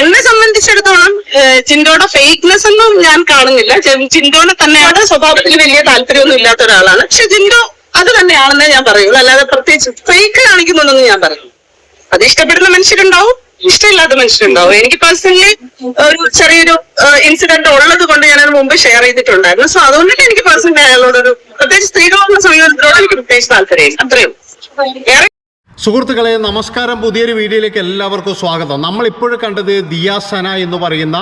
എന്നെ സംബന്ധിച്ചിടത്തോളം ചിന്തോടെ ഫേക്ക്നെസ് ഒന്നും ഞാൻ കാണുന്നില്ല. ചിന്തോനെ തന്നെയാണ് സ്വഭാവത്തിൽ വലിയ താല്പര്യമൊന്നും ഇല്ലാത്ത ഒരാളാണ്. പക്ഷെ ചിന്തോ അത് തന്നെയാണെന്നേ ഞാൻ പറയുള്ളൂ. അല്ലാതെ പ്രത്യേകിച്ച് ഫേക്ക് കാണിക്കുന്നുണ്ടെന്ന് ഞാൻ പറയുന്നു അത് ഇഷ്ടപ്പെടുന്ന മനുഷ്യരുണ്ടാവും ഇഷ്ടമില്ലാത്ത മനുഷ്യരുണ്ടാവും. എനിക്ക് പേഴ്സണലി ഒരു ചെറിയൊരു ഇൻസിഡന്റ് ഉള്ളത് കൊണ്ട് ഞാനത് മുമ്പ് ഷെയർ ചെയ്തിട്ടുണ്ടായിരുന്നു. സോ അതുകൊണ്ടാണ് എനിക്ക് പേഴ്സണലി അയാളോടൊരു പ്രത്യേകിച്ച് സ്ത്രീകളോടുള്ള സമീപനത്തിനോട് എനിക്ക് പ്രത്യേകിച്ച് താല്പര്യം അത്രയും ഏറെ സുഹൃത്തുക്കളെ നമസ്കാരം. പുതിയൊരു വീഡിയോയിലേക്ക് എല്ലാവർക്കും സ്വാഗതം. നമ്മളിപ്പോഴും കണ്ടത് ദിയാസന എന്ന് പറയുന്ന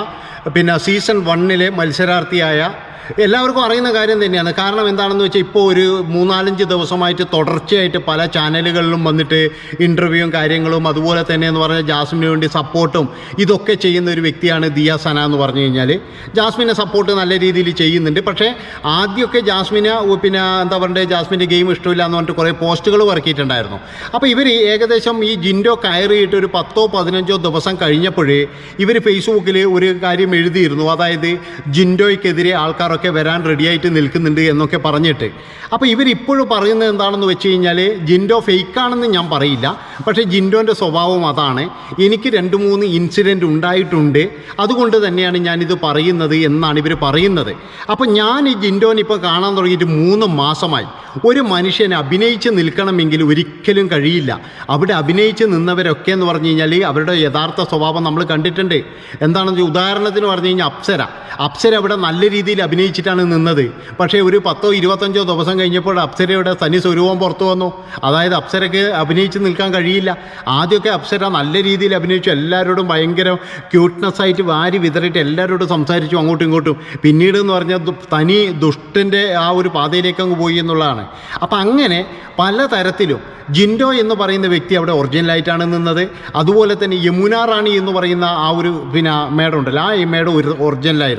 പിന്നെ സീസൺ വണ്ണിലെ മത്സരാർത്ഥിയായ എല്ലാവർക്കും അറിയുന്ന കാര്യം തന്നെയാണ്. കാരണം എന്താണെന്ന് വെച്ചാൽ ഇപ്പോൾ ഒരു മൂന്നാലഞ്ച് ദിവസമായിട്ട് തുടർച്ചയായിട്ട് പല ചാനലുകളിലും വന്നിട്ട് ഇന്റർവ്യൂവും കാര്യങ്ങളും അതുപോലെ തന്നെ എന്ന് പറഞ്ഞാൽ ജാസ്മിന് വേണ്ടി സപ്പോർട്ടും ഇതൊക്കെ ചെയ്യുന്ന ഒരു വ്യക്തിയാണ് ദിയ സന എന്ന് പറഞ്ഞു കഴിഞ്ഞാൽ ജാസ്മിനെ സപ്പോർട്ട് നല്ല രീതിയിൽ ചെയ്യുന്നുണ്ട്. പക്ഷേ ആദ്യമൊക്കെ ജാസ്മിന് പിന്നെ എന്താ പറയുക ജാസ്മിന്റെ ഗെയിം ഇഷ്ടമില്ല എന്ന് പറഞ്ഞിട്ട് കുറേ പോസ്റ്റുകൾ ഇറക്കിയിട്ടുണ്ടായിരുന്നു അപ്പോൾ ഇവർ ഏകദേശം ഈ ജിൻഡോ കയറിയിട്ട് ഒരു പത്തോ പതിനഞ്ചോ ദിവസം കഴിഞ്ഞപ്പോഴേ ഇവർ ഫേസ്ബുക്കിൽ ഒരു കാര്യം എഴുതിയിരുന്നു. അതായത് ജിൻഡോയ്ക്കെതിരെ ആൾക്കാരൊക്കെ വരാൻ റെഡിയായിട്ട് നിൽക്കുന്നുണ്ട് എന്നൊക്കെ പറഞ്ഞിട്ട്. അപ്പോൾ ഇവരിപ്പോഴും പറയുന്നത് എന്താണെന്ന് വെച്ച് കഴിഞ്ഞാൽ ജിൻഡോ ഫേക്കാണെന്ന് ഞാൻ പറയില്ല. പക്ഷേ ജിൻഡോന്റെ സ്വഭാവം അതാണ്. എനിക്ക് രണ്ട് മൂന്ന് ഇൻസിഡന്റ് ഉണ്ടായിട്ടുണ്ട്. അതുകൊണ്ട് തന്നെയാണ് ഞാനിത് പറയുന്നത് എന്നാണ് ഇവർ പറയുന്നത്. അപ്പോൾ ഞാൻ ഈ ജിൻഡോനെ ഇപ്പോൾ കാണാൻ തുടങ്ങിയിട്ട് മൂന്ന് മാസമായി. ഒരു മനുഷ്യനെ അഭിനയിച്ച് നിൽക്കണമെങ്കിൽ ഒരിക്കലും കഴിയില്ല. അവിടെ അഭിനയിച്ച് നിന്നവരൊക്കെ എന്ന് പറഞ്ഞു കഴിഞ്ഞാൽ അവരുടെ യഥാർത്ഥ സ്വഭാവം നമ്മൾ കണ്ടിട്ടുണ്ട്. എന്താണെന്ന് ഉദാഹരണത്തിന് പറഞ്ഞു കഴിഞ്ഞാൽ അപ്സര. അപ്സര അവിടെ നല്ല രീതിയിൽ അഭിനയിച്ചിട്ടാണ് നിന്നത്. പക്ഷേ ഒരു പത്തോ ഇരുപത്തഞ്ചോ ദിവസം കഴിഞ്ഞപ്പോൾ അപ്സരയുടെ തനി സ്വരൂപം പുറത്തു വന്നു. അതായത് അപ്സരയ്ക്ക് അഭിനയിച്ച് നിൽക്കാൻ കഴിയില്ല. ആദ്യമൊക്കെ അപ്സര നല്ല രീതിയിൽ അഭിനയിച്ചു. എല്ലാവരോടും ഭയങ്കര ക്യൂട്ട്നെസ് ആയിട്ട് വാരി വിതറിയിട്ട് എല്ലാവരോടും സംസാരിച്ചു അങ്ങോട്ടും ഇങ്ങോട്ടും. പിന്നീട് എന്ന് പറഞ്ഞാൽ തനി ദുഷ്ടന്റെ ആ ഒരു പാതയിലേക്ക് അങ്ങ് പോയി എന്നുള്ളതാണ്. അപ്പം അങ്ങനെ പല തരത്തിലും ജിൻഡോ എന്ന് പറയുന്ന വ്യക്തി അവിടെ ഒറിജിനലായിട്ടാണ് നിന്നത്. അതുപോലെ തന്നെ യമുന റാണി എന്ന് പറയുന്ന ആ ഒരു പിന്നെ മേഡം ഉണ്ടല്ലോ. ആ മേഡം ഒരു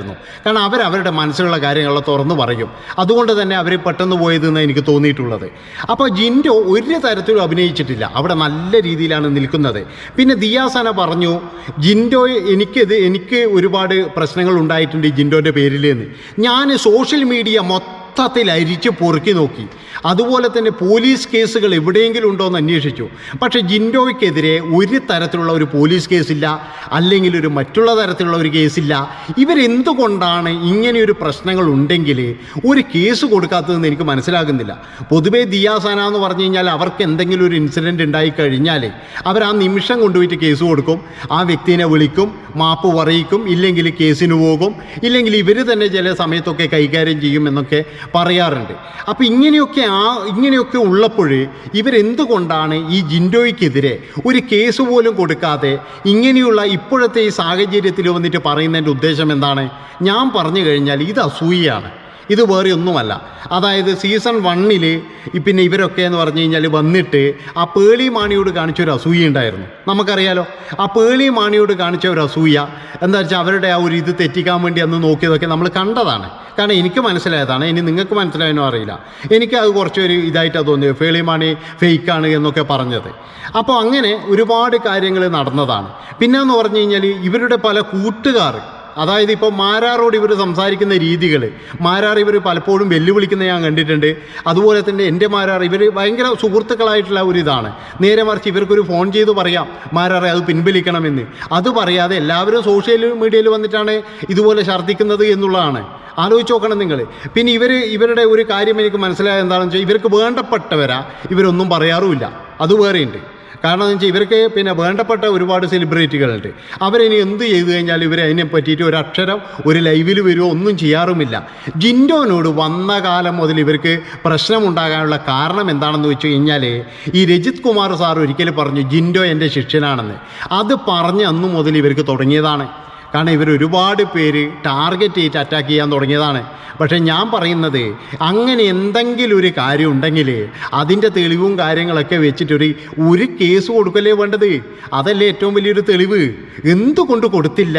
ഒറിജിനലായിരുന്നു കാരണം അവർ അവരുടെ മനസ്സിലുള്ള കാര്യങ്ങളെ തുറന്നു പറയും. അതുകൊണ്ട് തന്നെ അവർ പെട്ടെന്ന് പോയതെന്ന് എനിക്ക് തോന്നിയിട്ടുള്ളത്. അപ്പോൾ ജിൻഡോ ഒരു തരത്തിലും അഭിനയിച്ചിട്ടില്ല. അവിടെ നല്ല രീതിയിലാണ് നിൽക്കുന്നത്. പിന്നെ ദിയാസന പറഞ്ഞു ജിൻഡോ എനിക്കിത് എനിക്ക് ഒരുപാട് പ്രശ്നങ്ങൾ ഉണ്ടായിട്ടുണ്ട് ജിൻഡോന്റെ പേരിൽ എന്ന്. ഞാൻ സോഷ്യൽ മീഡിയ മൊത്തത്തിൽ അരിച്ച് പൊറുക്കി നോക്കി. അതുപോലെ തന്നെ പോലീസ് കേസുകൾ എവിടെയെങ്കിലും ഉണ്ടോ എന്ന് അന്വേഷിച്ചു. പക്ഷേ ജിൻഡോയ്ക്കെതിരെ ഒരു തരത്തിലുള്ള ഒരു പോലീസ് കേസില്ല അല്ലെങ്കിൽ ഒരു മറ്റുള്ള തരത്തിലുള്ള ഒരു കേസില്ല. ഇവരെന്തുകൊണ്ടാണ് ഇങ്ങനെയൊരു പ്രശ്നങ്ങൾ ഉണ്ടെങ്കിൽ ഒരു കേസ് കൊടുക്കാത്തതെന്ന് എനിക്ക് മനസ്സിലാകുന്നില്ല. പൊതുവേ ദിയാസാന എന്ന് പറഞ്ഞു കഴിഞ്ഞാൽ അവർക്ക് എന്തെങ്കിലും ഒരു ഇൻസിഡന്റ് ഉണ്ടായിക്കഴിഞ്ഞാൽ അവർ ആ നിമിഷം കൊണ്ടുപോയിട്ട് കേസ് കൊടുക്കും. ആ വ്യക്തിനെ വിളിക്കും മാപ്പ് പറയിക്കും ഇല്ലെങ്കിൽ കേസിന് പോകും ഇല്ലെങ്കിൽ ഇവർ തന്നെ ചില സമയത്തൊക്കെ കൈകാര്യം ചെയ്യും എന്നൊക്കെ പറയാറുണ്ട്. അപ്പോൾ ഇങ്ങനെയൊക്കെ ആ ഇങ്ങനെയൊക്കെ ഉള്ളപ്പോഴേ ഇവരെന്തുകൊണ്ടാണ് ഈ ജിൻഡോയ്ക്കെതിരെ ഒരു കേസ് പോലും കൊടുക്കാതെ ഇങ്ങനെയുള്ള ഇപ്പോഴത്തെ ഈ സാഹചര്യത്തിൽ വന്നിട്ട് പറയുന്നതിന്റെ ഉദ്ദേശം എന്താണ്? ഞാൻ പറഞ്ഞു കഴിഞ്ഞാൽ ഇത് അസൂയയാണ്. ഇത് വേറെ ഒന്നുമല്ല. അതായത് സീസൺ വണ്ണിൽ പിന്നെ ഇവരൊക്കെ എന്ന് പറഞ്ഞു കഴിഞ്ഞാൽ വന്നിട്ട് ആ പേളി മാണിയോട് കാണിച്ച ഒരു അസൂയ ഉണ്ടായിരുന്നു. നമുക്കറിയാലോ? ആ പേളി മാണിയോട് കാണിച്ച ഒരു അസൂയ എന്താ വെച്ചാൽ അവരുടെ ആ ഒരു ഇത് തെറ്റിക്കാൻ വേണ്ടി അന്ന് നോക്കിയതൊക്കെ നമ്മൾ കണ്ടതാണ്. കാരണം എനിക്ക് മനസ്സിലായതാണ്. ഇനി നിങ്ങൾക്ക് മനസ്സിലായെന്നും അറിയില്ല. എനിക്ക് അത് കുറച്ചൊരു ഇതായിട്ടാണ് തോന്നിയത്. പേളി മാണി ഫേക്കാണ് എന്നൊക്കെ പറഞ്ഞത്. അപ്പോൾ അങ്ങനെ ഒരുപാട് കാര്യങ്ങൾ നടന്നതാണ്. പിന്നെ എന്ന് പറഞ്ഞു കഴിഞ്ഞാൽ ഇവരുടെ പല കൂട്ടുകാർ അതായത് ഇപ്പോൾ മാരാറോട് ഇവർ സംസാരിക്കുന്ന രീതികൾ മാരാർ ഇവർ പലപ്പോഴും വെല്ലുവിളിക്കുന്ന ഞാൻ കണ്ടിട്ടുണ്ട്. അതുപോലെ തന്നെ എന്റെ മാരാർ ഇവർ ഭയങ്കര സുഹൃത്തുക്കളായിട്ടുള്ള ഒരു ഇതാണ്. നേരെ മറിച്ച് ഇവർക്കൊരു ഫോൺ ചെയ്ത് പറയാം മാരാറെ അത് പിൻവലിക്കണമെന്ന്. അത് പറയാതെ എല്ലാവരും സോഷ്യൽ മീഡിയയിൽ വന്നിട്ടാണ് ഇതുപോലെ ഛർദ്ദിക്കുന്നത് എന്നുള്ളതാണ്. ആലോചിച്ച് നോക്കണം നിങ്ങൾ പിന്നെ ഇവർ ഇവരുടെ ഒരു കാര്യം എനിക്ക് മനസ്സിലായത് എന്താണെന്ന് വെച്ചാൽ ഇവർക്ക് വേണ്ടപ്പെട്ടവരാ ഇവരൊന്നും പറയാറുമില്ല. അത് വേറെയുണ്ട്. കാരണം എന്ന് വെച്ചാൽ ഇവർക്ക് പിന്നെ വേണ്ടപ്പെട്ട ഒരുപാട് സെലിബ്രിറ്റികളുണ്ട് അവരിനി എന്ത് ചെയ്തു കഴിഞ്ഞാൽ ഇവർ അതിനെ പറ്റിയിട്ട് ഒരു അക്ഷരം ഒരു ലൈവിൽ വരുമോ ഒന്നും ചെയ്യാറുമില്ല. ജിൻഡോനോട് വന്ന കാലം മുതൽ ഇവർക്ക് പ്രശ്നമുണ്ടാകാനുള്ള കാരണം എന്താണെന്ന് വെച്ച് കഴിഞ്ഞാൽ ഈ രജിത് കുമാർ സാർ ഒരിക്കൽ പറഞ്ഞു ജിൻഡോ എന്റെ ശിഷ്യനാണെന്ന്. അത് പറഞ്ഞ് അന്നു മുതൽ ഇവർക്ക് തുടങ്ങിയതാണ്. കാരണം ഇവർ ഒരുപാട് പേര് ടാർഗറ്റ് ചെയ്ത് അറ്റാക്ക് ചെയ്യാൻ തുടങ്ങിയതാണ്. പക്ഷേ ഞാൻ പറയുന്നത് അങ്ങനെ എന്തെങ്കിലും ഒരു കാര്യം ഉണ്ടെങ്കിൽ അതിന്റെ തെളിവും കാര്യങ്ങളൊക്കെ വെച്ചിട്ടൊരു ഒരു കേസ് കൊടുക്കല്ലേ വേണ്ടത്? അതല്ലേ ഏറ്റവും വലിയൊരു തെളിവ്. എന്തുകൊണ്ട് കൊടുത്തില്ല?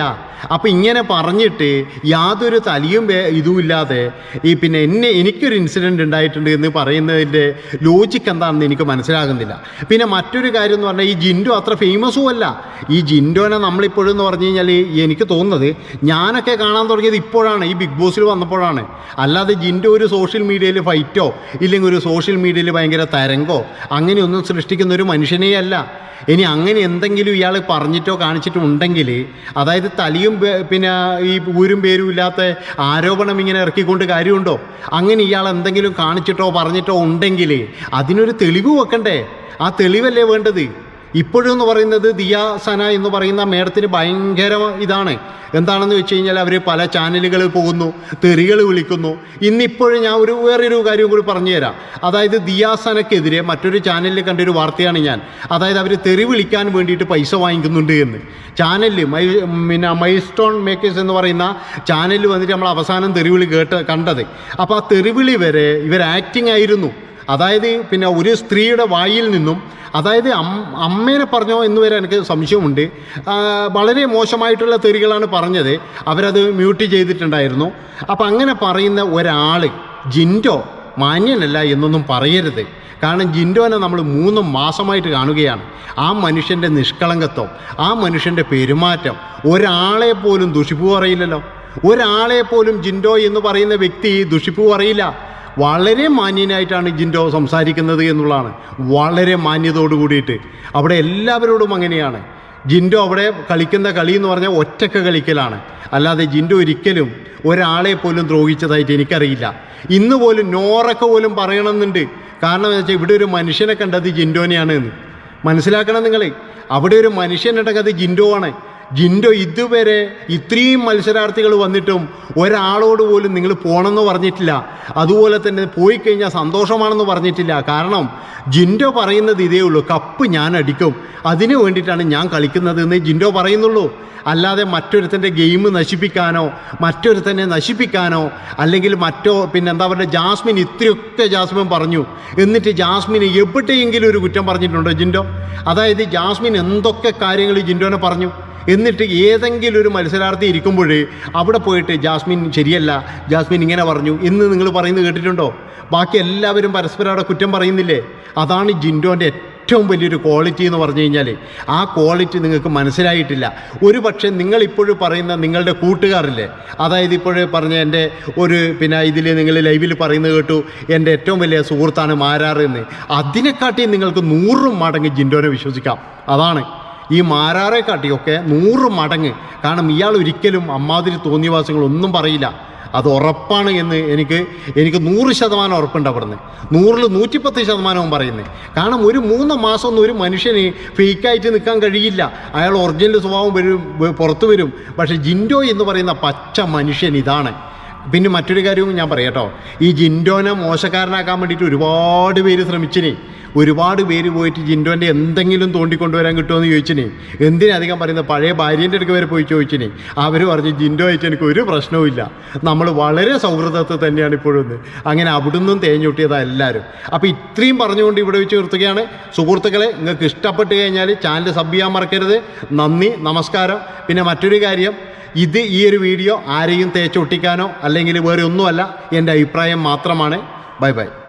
അപ്പം ഇങ്ങനെ പറഞ്ഞിട്ട് യാതൊരു തലിയും ഇതുമില്ലാതെ ഈ പിന്നെ എന്നെ എനിക്കൊരു ഇൻസിഡന്റ് ഉണ്ടായിട്ടുണ്ട് എന്ന് പറയുന്നതിന്റെ ലോജിക്ക് എന്താണെന്ന് എനിക്ക് മനസ്സിലാകുന്നില്ല. പിന്നെ മറ്റൊരു കാര്യം എന്ന് പറഞ്ഞാൽ ഈ ജിൻഡോ അത്ര ഫേമസും അല്ല. ഈ ജിൻഡോനെ നമ്മളിപ്പോഴെന്ന് പറഞ്ഞു കഴിഞ്ഞാൽ എനിക്ക് തോന്നുന്നത് ഞാനൊക്കെ കാണാൻ തുടങ്ങിയത് ഇപ്പോഴാണ് ഈ ബിഗ് ബോസിൽ വന്നപ്പോഴാണ്. അല്ലാതെ ജിന്റെ ഒരു സോഷ്യൽ മീഡിയയിൽ ഫൈറ്റോ ഇല്ലെങ്കിൽ ഒരു സോഷ്യൽ മീഡിയയിൽ ഭയങ്കര തരംഗോ അങ്ങനെയൊന്നും സൃഷ്ടിക്കുന്ന ഒരു മനുഷ്യനേ അല്ല. ഇനി അങ്ങനെ എന്തെങ്കിലും ഇയാൾ പറഞ്ഞിട്ടോ കാണിച്ചിട്ടോ ഉണ്ടെങ്കിൽ അതായത് തലിയും പിന്നെ ഈ ഊരും പേരും ഇല്ലാത്ത ആരോപണം ഇങ്ങനെ ഇറക്കിക്കൊണ്ട് കാര്യമുണ്ടോ? അങ്ങനെ ഇയാൾ എന്തെങ്കിലും കാണിച്ചിട്ടോ പറഞ്ഞിട്ടോ ഉണ്ടെങ്കിൽ അതിനൊരു തെളിവ് വെക്കണ്ടേ? ആ തെളിവല്ലേ വേണ്ടത്? ഇപ്പോഴെന്ന് പറയുന്നത് ദിയ സന എന്ന് പറയുന്ന മേഡത്തിന് ഭയങ്കര ഇതാണ്. എന്താണെന്ന് വെച്ച് കഴിഞ്ഞാൽ അവർ പല ചാനലുകളിൽ പോകുന്നു തെറികൾ വിളിക്കുന്നു. ഇന്നിപ്പോഴും ഞാൻ ഒരു വേറൊരു കാര്യം കൂടി പറഞ്ഞു തരാം അതായത് ദിയാസനക്കെതിരെ മറ്റൊരു ചാനലിൽ കണ്ടൊരു വാർത്തയാണ് ഞാൻ. അതായത് അവർ തെറി വിളിക്കാൻ വേണ്ടിയിട്ട് പൈസ വാങ്ങിക്കുന്നുണ്ട് എന്ന്. ചാനലിൽ മൈ പിന്നെ മൈൽസ്റ്റോൺ മേക്കേഴ്സ് എന്ന് പറയുന്ന ചാനലിൽ വന്നിട്ട് നമ്മൾ അവസാനം തെറിവിളി കേട്ട് കണ്ടത്. അപ്പോൾ ആ തെറിവിളി വരെ ഇവർ ആക്ടിങ് ആയിരുന്നു. അതായത് പിന്നെ ഒരു സ്ത്രീയുടെ വായിൽ നിന്നും അതായത് അമ്മേനെ പറഞ്ഞോ എന്ന് വരെ എനിക്ക് സംശയമുണ്ട്. വളരെ മോശമായിട്ടുള്ള തെറികളാണ് പറഞ്ഞത്. അവരത് മ്യൂട്ട് ചെയ്തിട്ടുണ്ടായിരുന്നു. അപ്പം അങ്ങനെ പറയുന്ന ഒരാൾ ജിൻഡോ മാന്യനല്ല എന്നൊന്നും പറയരുത്. കാരണം ജിൻഡോനെ നമ്മൾ മൂന്ന് മാസമായിട്ട് കാണുകയാണ്. ആ മനുഷ്യന്റെ നിഷ്കളങ്കത്വം ആ മനുഷ്യന്റെ പെരുമാറ്റം ഒരാളെ പോലും ദുഷിപ്പ് പറയില്ലല്ലോ. ഒരാളെ പോലും ജിൻഡോ എന്ന് പറയുന്ന വ്യക്തി ദുഷിപ്പ് പറയില്ല. വളരെ മാന്യനായിട്ടാണ് ജിൻഡോ സംസാരിക്കുന്നത് എന്നുള്ളതാണ്. വളരെ മാന്യതോട് കൂടിയിട്ട്. അവിടെ എല്ലാവരോടും അങ്ങനെയാണ്. ജിൻഡോ അവിടെ കളിക്കുന്ന കളി എന്ന് പറഞ്ഞാൽ ഒറ്റയ്ക്ക് കളിക്കലാണ്. അല്ലാതെ ജിൻഡോ ഒരിക്കലും ഒരാളെ പോലും ദ്രോഹിച്ചതായിട്ട് എനിക്കറിയില്ല. ഇന്ന് പോലും നോറൊക്കെ പോലും പറയണമെന്നുണ്ട്. കാരണം എന്ന് വെച്ചാൽ ഇവിടെ ഒരു മനുഷ്യനെ കണ്ടത് ജിൻഡോനെയാണ് എന്ന്. മനസ്സിലാക്കണം നിങ്ങൾ അവിടെ ഒരു മനുഷ്യനുണ്ടെങ്കിൽ അത് ജിൻഡോ ആണ് ജിൻഡോ ഇതുവരെ ഇത്രയും മത്സരാർത്ഥികൾ വന്നിട്ടും ഒരാളോട് പോലും നിങ്ങൾ പോകണമെന്ന് പറഞ്ഞിട്ടില്ല. അതുപോലെ തന്നെ പോയി കഴിഞ്ഞാൽ സന്തോഷമാണെന്ന് പറഞ്ഞിട്ടില്ല. കാരണം ജിൻഡോ പറയുന്നത് ഇതേ ഉള്ളൂ. കപ്പ് ഞാൻ അടിക്കും. അതിനു വേണ്ടിയിട്ടാണ് ഞാൻ കളിക്കുന്നത് എന്ന് ജിൻഡോ പറയുന്നുള്ളൂ. അല്ലാതെ മറ്റൊരുത്തന്റെ ഗെയിം നശിപ്പിക്കാനോ മറ്റൊരുത്തനെ നശിപ്പിക്കാനോ അല്ലെങ്കിൽ മറ്റോ പിന്നെ എന്താ പറയുക ജാസ്മിൻ ഇത്രയൊക്കെ ജാസ്മിൻ പറഞ്ഞു. എന്നിട്ട് ജാസ്മിന് എവിടെയെങ്കിലും ഒരു കുറ്റം പറഞ്ഞിട്ടുണ്ടോ ജിൻഡോ? അതായത് ജാസ്മിൻ എന്തൊക്കെ കാര്യങ്ങൾ ജിൻഡോനെ പറഞ്ഞു? എന്നിട്ട് ഏതെങ്കിലും ഒരു മത്സരാർത്ഥി ഇരിക്കുമ്പോൾ അവിടെ പോയിട്ട് ജാസ്മിൻ ശരിയല്ല ജാസ്മിൻ ഇങ്ങനെ പറഞ്ഞു എന്ന് നിങ്ങൾ പറയുന്നത് കേട്ടിട്ടുണ്ടോ? ബാക്കി എല്ലാവരും പരസ്പരം അവിടെ കുറ്റം പറയുന്നില്ലേ? അതാണ് ജിൻഡോന്റെ ഏറ്റവും വലിയൊരു ക്വാളിറ്റി എന്ന് പറഞ്ഞു കഴിഞ്ഞാൽ ആ ക്വാളിറ്റി നിങ്ങൾക്ക് മനസ്സിലായിട്ടില്ല. ഒരു പക്ഷേ നിങ്ങളിപ്പോഴും പറയുന്ന നിങ്ങളുടെ കൂട്ടുകാരില്ലേ? അതായത് ഇപ്പോഴേ പറഞ്ഞ എന്റെ ഒരു പിന്നെ ഇതിൽ നിങ്ങൾ ലൈവിൽ പറയുന്നത് കേട്ടു എന്റെ ഏറ്റവും വലിയ സുഹൃത്താണ് മാരാറ് എന്ന്. അതിനെക്കാട്ടി നിങ്ങൾക്ക് നൂറും മടങ്ങ് ജിൻഡോനെ വിശ്വസിക്കാം. അതാണ്. ഈ മാരാറെ കാട്ടിയൊക്കെ നൂറ് മടങ്ങ്. കാരണം ഇയാൾ ഒരിക്കലും അമ്മാതിരി തോന്നിവാസങ്ങളൊന്നും പറയില്ല. അത് ഉറപ്പാണ് എന്ന് എനിക്ക് എനിക്ക് നൂറ് ശതമാനം ഉറപ്പുണ്ട് അവിടുന്ന്. നൂറിൽ നൂറ്റിപ്പത്ത് ശതമാനവും പറയുന്നത് കാരണം ഒരു മൂന്ന് മാസം ഒന്നും ഒരു മനുഷ്യന് ഫേക്കായിട്ട് നിൽക്കാൻ കഴിയില്ല. അയാൾ ഒറിജിനൽ സ്വഭാവം വരും പുറത്തു വരും. പക്ഷേ ജിൻഡോ എന്ന് പറയുന്ന പച്ച മനുഷ്യൻ ഇതാണ്. പിന്നെ മറ്റൊരു കാര്യവും ഞാൻ പറയാട്ടോ ഈ ജിൻഡോനെ മോശക്കാരനാക്കാൻ വേണ്ടിയിട്ട് ഒരുപാട് പേര് ശ്രമിച്ചിനി. ഒരുപാട് പേര് പോയിട്ട് ജിൻഡോന്റെ എന്തെങ്കിലും തോണ്ടിക്കൊണ്ടുവരാൻ കിട്ടുമെന്ന് ചോദിച്ചിനി. എന്തിനധികം പറയുന്നത്? പഴയ ഭാര്യേന്റെ അടുക്ക് വരെ പോയി ചോദിച്ചിനി. അവർ പറഞ്ഞു ജിൻഡോ ആയിട്ട് എനിക്ക് ഒരു പ്രശ്നവുമില്ല നമ്മൾ വളരെ സൗഹൃദത്തിൽ തന്നെയാണ് ഇപ്പോഴൊന്ന്. അങ്ങനെ അവിടുന്നും തേഞ്ഞൊട്ടിയതാണ് എല്ലാവരും അപ്പോൾ ഇത്രയും പറഞ്ഞുകൊണ്ട് ഇവിടെ വെച്ച് നിർത്തുകയാണ്. സുഹൃത്തുക്കളെ നിങ്ങൾക്ക് ഇഷ്ടപ്പെട്ട് കഴിഞ്ഞാൽ ചാനൽ സബ് ചെയ്യാൻ മറക്കരുത്. നന്ദി നമസ്കാരം. പിന്നെ മറ്റൊരു കാര്യം ഇത് ഈ ഒരു വീഡിയോ ആരെയും തേച്ചൊട്ടിക്കാനോ അല്ലെങ്കിൽ വേറെ ഒന്നുമല്ല എന്റെ അഭിപ്രായം മാത്രമാണ്. Bye bye.